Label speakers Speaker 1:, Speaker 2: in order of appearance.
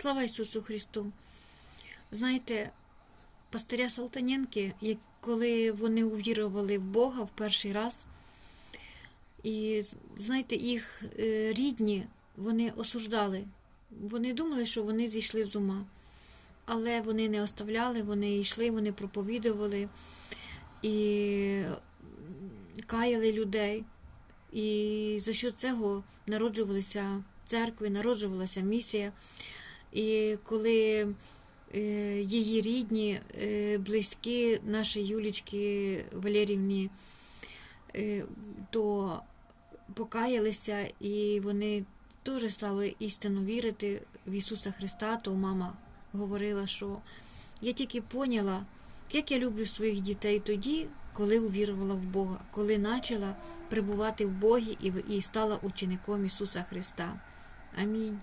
Speaker 1: Слава Ісусу Христу! Знаєте, пастиря Салтаненки, коли вони увірували в Бога в перший раз, і знаєте, їх е, рідні вони осуждали. Вони думали, що вони зійшли з ума. Але вони не оставляли, вони йшли, вони проповідували і каяли людей. І за що цього народжувалися церкви, народжувалася місія. І коли е, її рідні, е, близькі, наші Юлічки Валерівні, е, то покаялися, і вони теж стали істинно вірити в Ісуса Христа, то мама говорила, що я тільки поняла, як я люблю своїх дітей тоді, коли увірувала в Бога, коли почала прибувати в Богі і стала учеником Ісуса Христа. Амінь.